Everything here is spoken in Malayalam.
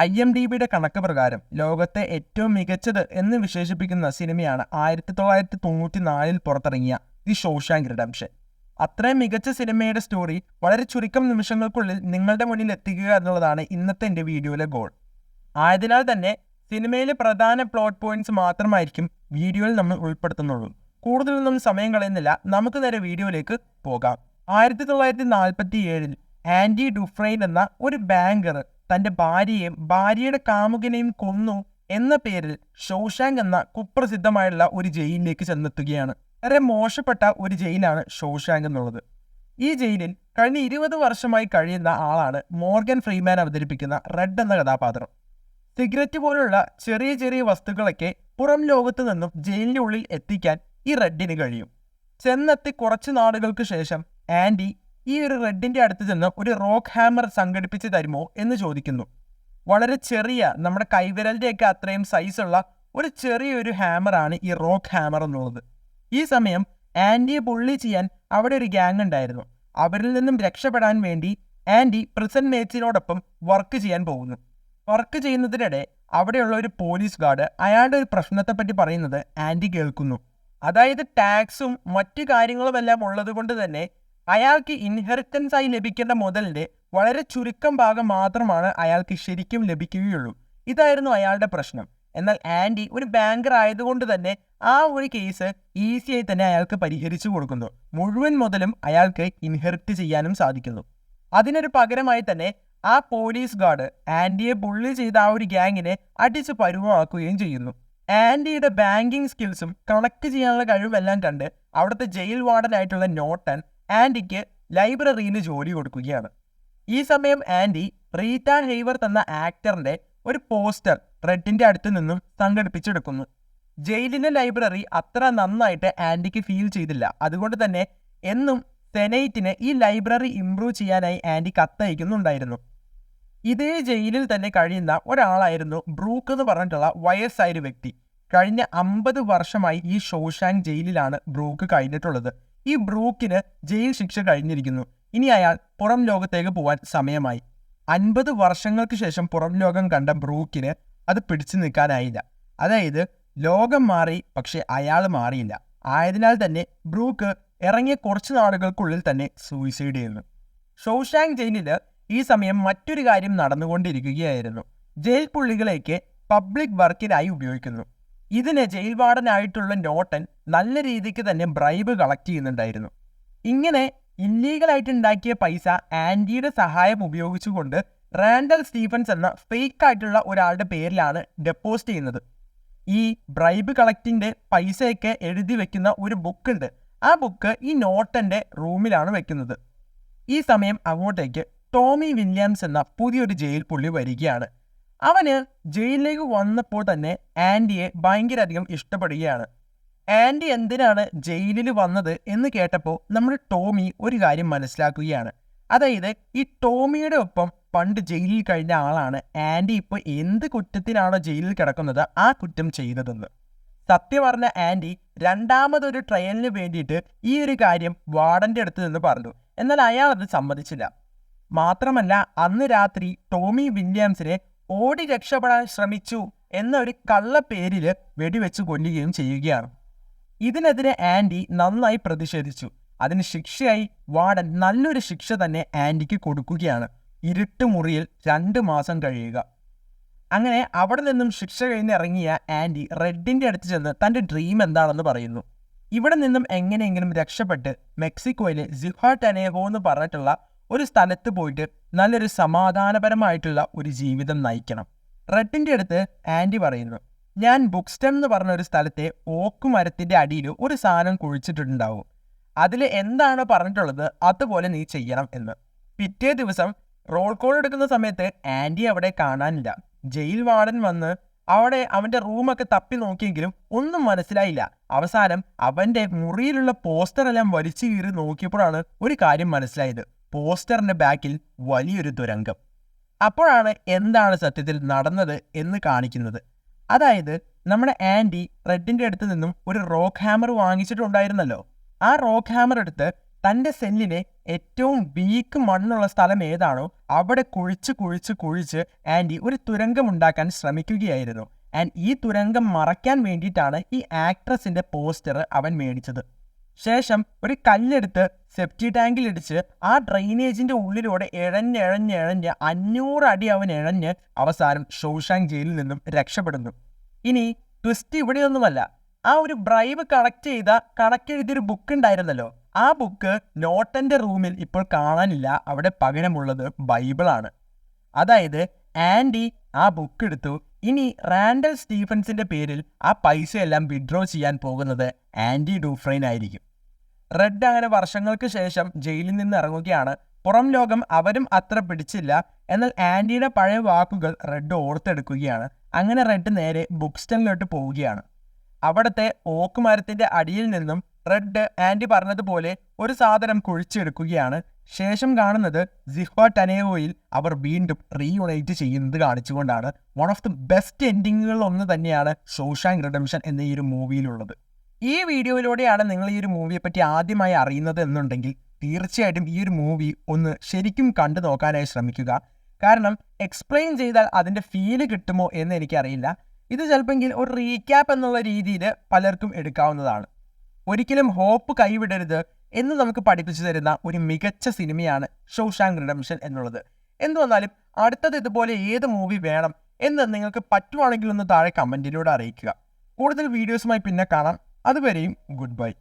ഐ എം ഡി ബിയുടെ കണക്ക് പ്രകാരം ലോകത്തെ ഏറ്റവും മികച്ചത് എന്ന് വിശേഷിപ്പിക്കുന്ന സിനിമയാണ് ആയിരത്തി തൊള്ളായിരത്തി തൊണ്ണൂറ്റി നാലിൽ പുറത്തിറങ്ങിയ ദി ഷോഷാങ്ക് റിഡംഷൻ അത്രയും മികച്ച സിനിമയുടെ സ്റ്റോറി വളരെ ചുരുക്കം നിമിഷങ്ങൾക്കുള്ളിൽ നിങ്ങളുടെ മുന്നിൽ എത്തിക്കുക എന്നുള്ളതാണ് ഇന്നത്തെ എന്റെ വീഡിയോയിലെ ഗോൾ. ആയതിനാൽ തന്നെ സിനിമയിലെ പ്രധാന പ്ലോട്ട് പോയിന്റ്സ് മാത്രമായിരിക്കും വീഡിയോയിൽ നമ്മൾ ഉൾപ്പെടുത്തുന്നുള്ളൂ. കൂടുതലൊന്നും സമയം കളയുന്നില്ല. നമുക്ക് നേരെ വീഡിയോയിലേക്ക് പോകാം. ആയിരത്തി തൊള്ളായിരത്തി നാൽപ്പത്തി ഏഴിൽ ആന്റി ഡുഫ്രൈൻ എന്ന ഒരു ബാങ്കർ തന്റെ ഭാര്യയെയും ഭാര്യയുടെ കാമുകനെയും കൊന്നു എന്ന പേരിൽ ഷോഷാങ് എന്ന കുപ്രസിദ്ധമായുള്ള ഒരു ജയിലിലേക്ക് ചെന്നെത്തുകയാണ്. വളരെ മോശപ്പെട്ട ഒരു ജയിലാണ് ഷോഷാങ് എന്നുള്ളത്. ഈ ജയിലിൽ കഴിഞ്ഞ ഇരുപത് വർഷമായി കഴിയുന്ന ആളാണ് മോർഗൻ ഫ്രീമാൻ അവതരിപ്പിക്കുന്ന റെഡ് എന്ന കഥാപാത്രം. സിഗരറ്റ് പോലുള്ള ചെറിയ ചെറിയ വസ്തുക്കളൊക്കെ പുറം ലോകത്തു നിന്നും ജയിലിനുള്ളിൽ എത്തിക്കാൻ ഈ റെഡിന് കഴിയും. ചെന്നെത്തി കുറച്ച് നാളുകൾക്ക് ശേഷം ആൻഡി ഈ ഒരു റെഡിന്റെ അടുത്ത് ചെന്ന് ഒരു റോക്ക് ഹാമർ സംഘടിപ്പിച്ച് തരുമോ എന്ന് ചോദിക്കുന്നു. വളരെ ചെറിയ നമ്മുടെ കൈവിരലിന്റെയൊക്കെ അത്രയും സൈസുള്ള ഒരു ചെറിയൊരു ഹാമറാണ് ഈ റോക്ക് ഹാമർ എന്നുള്ളത്. ഈ സമയം ആൻഡിയെ പുള്ളി ചെയ്യാൻ അവിടെ ഒരു ഗ്യാങ് ഉണ്ടായിരുന്നു. അവരിൽ നിന്നും രക്ഷപ്പെടാൻ വേണ്ടി ആൻഡി പ്രിസൺ മേറ്റ്സിനോടൊപ്പം വർക്ക് ചെയ്യാൻ പോകുന്നു. വർക്ക് ചെയ്യുന്നതിനിടെ അവിടെയുള്ള ഒരു പോലീസ് ഗാർഡ് അയാളുടെ ഒരു പ്രശ്നത്തെപ്പറ്റി പറയുന്നത് ആൻഡി കേൾക്കുന്നു. അതായത് ടാക്സും മറ്റു കാര്യങ്ങളുമെല്ലാം ഉള്ളത് കൊണ്ട് തന്നെ അയാൾക്ക് ഇൻഹെറിറ്റൻസ് ആയി ലഭിക്കേണ്ട മുതലിന്റെ വളരെ ചുരുക്കം ഭാഗം മാത്രമാണ് അയാൾക്ക് ശരിക്കും ലഭിക്കുകയുള്ളൂ. ഇതായിരുന്നു അയാളുടെ പ്രശ്നം. എന്നാൽ ആൻഡി ഒരു ബാങ്കർ ആയതുകൊണ്ട് തന്നെ ആ ഒരു കേസ് ഈസിയായി തന്നെ അയാൾക്ക് പരിഹരിച്ചു കൊടുക്കുന്നു. മുഴുവൻ മുതലും അയാൾക്ക് ഇൻഹെറിറ്റ് ചെയ്യാനും സാധിക്കുന്നു. അതിനൊരു പകരമായി തന്നെ ആ പോലീസ് ഗാർഡ് ആൻഡിയെ ബുള്ളി ചെയ്ത ആ ഒരു ഗ്യാങ്ങിനെ അടിച്ച് പരുവമാക്കുകയും ചെയ്യുന്നു. ആൻഡിയുടെ ബാങ്കിങ് സ്കിൽസും കണക്ട് ചെയ്യാനുള്ള കഴിവെല്ലാം കണ്ട് അവിടുത്തെ ജയിൽ വാർഡനായിട്ടുള്ള നോട്ടൻ ആൻഡിക്ക് ലൈബ്രറിയിൽ ജോലി കൊടുക്കുകയാണ്. ഈ സമയം ആൻഡി റീറ്റ ഹെയ്വർ തന്ന ആക്ടറിന്റെ ഒരു പോസ്റ്റർ റെഡിന്റെ അടുത്ത് നിന്നും സംഘടിപ്പിച്ചെടുക്കുന്നു. ജയിലിന്റെ ലൈബ്രറി അത്ര നന്നായിട്ട് ആൻഡിക്ക് ഫീൽ ചെയ്തില്ല. അതുകൊണ്ട് തന്നെ എന്നും സെനൈറ്റിന് ഈ ലൈബ്രറി ഇംപ്രൂവ് ചെയ്യാനായി ആൻഡി കത്തയക്കുന്നുണ്ടായിരുന്നു. ഇതേ ജയിലിൽ തന്നെ കഴിയുന്ന ഒരാളായിരുന്നു ബ്രൂക്ക് എന്ന് പറഞ്ഞിട്ടുള്ള വയസ്സായ ഒരു വ്യക്തി. കഴിഞ്ഞ അമ്പത് വർഷമായി ഈ ഷോഷാങ് ജയിലിലാണ് ബ്രൂക്ക് കഴിഞ്ഞിട്ടുള്ളത്. ഈ ബ്രൂക്കിന് ജയിൽ ശിക്ഷ കഴിഞ്ഞിരിക്കുന്നു. ഇനി അയാൾ പുറം ലോകത്തേക്ക് പോവാൻ സമയമായി. അൻപത് വർഷങ്ങൾക്ക് ശേഷം പുറം ലോകം കണ്ട ബ്രൂക്കിന് അത് പിടിച്ചു നിൽക്കാനായില്ല. അതായത് ലോകം മാറി പക്ഷെ അയാൾ മാറിയില്ല. ആയതിനാൽ തന്നെ ബ്രൂക്ക് ഇറങ്ങിയ കുറച്ച് നാളുകൾക്കുള്ളിൽ തന്നെ സൂയിസൈഡ് ചെയ്യുന്നു. ഷോഷാങ് ജയിലിൽ ഈ സമയം മറ്റൊരു കാര്യം നടന്നുകൊണ്ടിരിക്കുകയായിരുന്നു. ജയിൽ പുള്ളികളേക്ക് പബ്ലിക് വർക്കിനായി ഉപയോഗിക്കുന്നു. ഇതിന് ജയിൽ വാർഡനായിട്ടുള്ള നോട്ടൻ നല്ല രീതിക്ക് തന്നെ ബ്രൈബ് കളക്ട് ചെയ്യുന്നുണ്ടായിരുന്നു. ഇങ്ങനെ ഇല്ലീഗലായിട്ട് ഉണ്ടാക്കിയ പൈസ ആന്റിയുടെ സഹായം ഉപയോഗിച്ചുകൊണ്ട് റാൻഡൽ സ്റ്റീഫൻസ് എന്ന ഫേക്ക് ആയിട്ടുള്ള ഒരാളുടെ പേരിലാണ് ഡെപ്പോസിറ്റ് ചെയ്യുന്നത്. ഈ ബ്രൈബ് കളക്റ്റിന്റെ പൈസയൊക്കെ എഴുതി വെക്കുന്ന ഒരു ബുക്ക് ഉണ്ട്. ആ ബുക്ക് ഈ നോട്ടന്റെ റൂമിലാണ് വെക്കുന്നത്. ഈ സമയം അങ്ങോട്ടേക്ക് ടോമി വില്യംസ് എന്ന പുതിയൊരു ജയിൽ പുള്ളി വരികയാണ്. അവന് ജയിലിലേക്ക് വന്നപ്പോൾ തന്നെ ആൻഡിയെ ഭയങ്കര അധികം ഇഷ്ടപ്പെടുകയാണ്. ആൻഡി എന്തിനാണ് ജയിലിൽ വന്നത്? എന്ന് കേട്ടപ്പോൾ നമ്മൾ ടോമി ഒരു കാര്യം മനസ്സിലാക്കുകയാണ്. അതായത് ഈ ടോമിയുടെ ഒപ്പം പണ്ട് ജയിലിൽ കഴിഞ്ഞ ആളാണ് ആൻഡി ഇപ്പോൾ എന്ത് കുറ്റത്തിനാണോ ജയിലിൽ കിടക്കുന്നത് ആ കുറ്റം ചെയ്തതെന്ന്. സത്യം പറഞ്ഞ ആൻഡി രണ്ടാമതൊരു ട്രയലിന് വേണ്ടിയിട്ട് ഈ ഒരു കാര്യം വാർഡന്റെ അടുത്ത് നിന്ന് പറഞ്ഞു. എന്നാൽ അയാൾ അത് സമ്മതിച്ചില്ല. മാത്രമല്ല അന്ന് രാത്രി ടോമി വില്യംസിനെ ഓടി രക്ഷപ്പെടാൻ ശ്രമിച്ചു എന്ന ഒരു കള്ള പേരിൽ വെടിവെച്ച് കൊല്ലുകയും ചെയ്യുകയാണ്. ഇതിനെതിരെ ആൻഡി നന്നായി പ്രതിഷേധിച്ചു. അതിന് ശിക്ഷയായി വാർഡൻ നല്ലൊരു ശിക്ഷ തന്നെ ആൻഡിക്ക് കൊടുക്കുകയാണ്. ഇരുട്ട് മുറിയിൽ രണ്ട് മാസം കഴിയുക. അങ്ങനെ അവിടെ നിന്നും ശിക്ഷ കഴിഞ്ഞ് ഇറങ്ങിയ ആൻഡി റെഡിന്റെ അടുത്ത് ചെന്ന് തന്റെ ഡ്രീം എന്താണെന്ന് പറയുന്നു. ഇവിടെ നിന്നും എങ്ങനെയെങ്കിലും രക്ഷപ്പെട്ട് മെക്സിക്കോയിലെ ജിഹാ ടനേഹോ എന്ന് പറഞ്ഞിട്ടുള്ള ഒരു സ്ഥലത്ത് പോയിട്ട് നല്ലൊരു സമാധാനപരമായിട്ടുള്ള ഒരു ജീവിതം നയിക്കണം. റെഡിന്റെ അടുത്ത് ആന്റി പറയുന്നു ഞാൻ ബുക്സ്റ്റൺ എന്ന് പറഞ്ഞ ഒരു സ്ഥലത്തെ ഓക്ക് മരത്തിന്റെ അടിയിൽ ഒരു സാധനം കുഴിച്ചിട്ടുണ്ടാവും. അതിൽ എന്താണോ പറഞ്ഞിട്ടുള്ളത് അതുപോലെ നീ ചെയ്യണം എന്ന്. പിറ്റേ ദിവസം റോൾ കോൾ എടുക്കുന്ന സമയത്ത് ആന്റി അവിടെ കാണാനില്ല. ജയിൽ വാർഡൻ വന്ന് അവിടെ അവന്റെ റൂമൊക്കെ തപ്പി നോക്കിയെങ്കിലും ഒന്നും മനസ്സിലായില്ല. അവസാനം അവന്റെ മുറിയിലുള്ള പോസ്റ്ററെല്ലാം വലിച്ചു കീറി നോക്കിയപ്പോഴാണ് ഒരു കാര്യം മനസ്സിലായത്. പോസ്റ്ററിന്റെ ബാക്കിൽ വലിയൊരു തുരങ്കം അപ്പോഴാണ് എന്താണ് സത്യത്തിൽ നടന്നത് എന്ന് കാണിക്കുന്നത്. അതായത് നമ്മുടെ ആന്റി റെഡിന്റെ അടുത്ത് നിന്നും ഒരു റോക്ക് ഹാമർ വാങ്ങിച്ചിട്ടുണ്ടായിരുന്നല്ലോ. ആ റോക്ക് ഹാമർ എടുത്ത് തന്റെ സെല്ലിലെ ഏറ്റവും വീക്ക് മണ്ണുള്ള സ്ഥലം ഏതാണോ അവിടെ കുഴിച്ച് കുഴിച്ച് കുഴിച്ച് ആന്റി ഒരു തുരങ്കം ഉണ്ടാക്കാൻ ശ്രമിക്കുകയായിരുന്നു. ആൻഡ് ഈ തുരങ്കം മറയ്ക്കാൻ വേണ്ടിയിട്ടാണ് ഈ ആക്ട്രസിന്റെ പോസ്റ്റർ അവൻ മേടിച്ചത്. ശേഷം ഒരു കല്ലെടുത്ത് സെപ്റ്റി ടാങ്കിൽ ഇടിച്ച് ആ ഡ്രെയിനേജിന്റെ ഉള്ളിലൂടെ ഇഴഞ്ഞ് ഇഴഞ്ഞ് ഇഴഞ്ഞ് അഞ്ഞൂറ് അടി അവൻ ഇഴഞ്ഞ് അവസാനം ഷോഷാങ് ജയിലിൽ നിന്നും രക്ഷപ്പെടുന്നു. ഇനി ട്വിസ്റ്റ് ഇവിടെയൊന്നുമല്ല. ആ ഒരു ബ്രൈവ് കളക്ട് ചെയ്ത കണക്ട് എഴുതിയൊരു ബുക്ക് ഉണ്ടായിരുന്നല്ലോ. ആ ബുക്ക് നോട്ടന്റെ റൂമിൽ ഇപ്പോൾ കാണാനില്ല. അവിടെ പകരമുള്ളത് ബൈബിളാണ് അതായത് ആൻഡി ആ ബുക്ക് എടുത്തു. ഇനി റാൻഡൽ സ്റ്റീഫൻസിന്റെ പേരിൽ ആ പൈസയെല്ലാം വിഡ്രോ ചെയ്യാൻ പോകുന്നത് ആൻഡി ഡൂഫ്രൈൻ ആയിരിക്കും. റെഡ് അങ്ങനെ വർഷങ്ങൾക്ക് ശേഷം ജയിലിൽ നിന്ന് ഇറങ്ങുകയാണ്. പുറം ലോകം അവരും അത്ര പിടിച്ചില്ല. എന്നാൽ ആൻഡിയുടെ പഴയ വാക്കുകൾ റെഡ് ഓർത്തെടുക്കുകയാണ്. അങ്ങനെ റെഡ് നേരെ ബുക്ക് സ്റ്റലിലോട്ട് പോവുകയാണ്. അവിടുത്തെ ഓക്ക് മരത്തിന്റെ അടിയിൽ നിന്നും റെഡ് ആൻഡി പറഞ്ഞതുപോലെ ഒരു സാധനം കുഴിച്ചെടുക്കുകയാണ്. ശേഷം കാണുന്നത് സിഹ്വ ടനേവോയിൽ അവർ വീണ്ടും റീയുണൈറ്റ് ചെയ്യുന്നത് കാണിച്ചുകൊണ്ടാണ്. വൺ ഓഫ് ദി ബെസ്റ്റ് എൻഡിങ്ങുകളിൽ ഒന്ന് തന്നെയാണ് സോഷാങ് റിഡംഷൻ എന്ന ഈ ഒരു മൂവിയിലുള്ളത് ഈ വീഡിയോയിലൂടെയാണ് നിങ്ങൾ ഈ ഒരു മൂവിയെ പറ്റി ആദ്യമായി അറിയുന്നത് എന്നുണ്ടെങ്കിൽ തീർച്ചയായിട്ടും ഈ ഒരു മൂവി ഒന്ന് ശരിക്കും കണ്ടു നോക്കാനായി ശ്രമിക്കുക. കാരണം എക്സ്പ്ലെയിൻ ചെയ്താൽ അതിന്റെ ഫീൽ കിട്ടുമോ എന്ന് എനിക്കറിയില്ല. ഇത് ചിലപ്പോൾ ഒരു റീക്യാപ്പ് എന്നുള്ള രീതിയിൽ പലർക്കും എടുക്കാവുന്നതാണ്. ഒരിക്കലും ഹോപ്പ് കൈവിടരുത് എന്ന് നമുക്ക് പഠിപ്പിച്ചു തരുന്ന ഒരു മികച്ച സിനിമയാണ് ഷോഷാങ് റിഡംഷൻ എന്നുള്ളത്. എന്തു വന്നാലും അടുത്തത് ഇതുപോലെ ഏത് മൂവി വേണം എന്ന് നിങ്ങൾക്ക് പറ്റുവാണെങ്കിൽ ഒന്ന് താഴെ കമന്റിലൂടെ അറിയിക്കുക. കൂടുതൽ വീഡിയോസുമായി പിന്നെ കാണാം. അതുവരെയും ഗുഡ് ബൈ.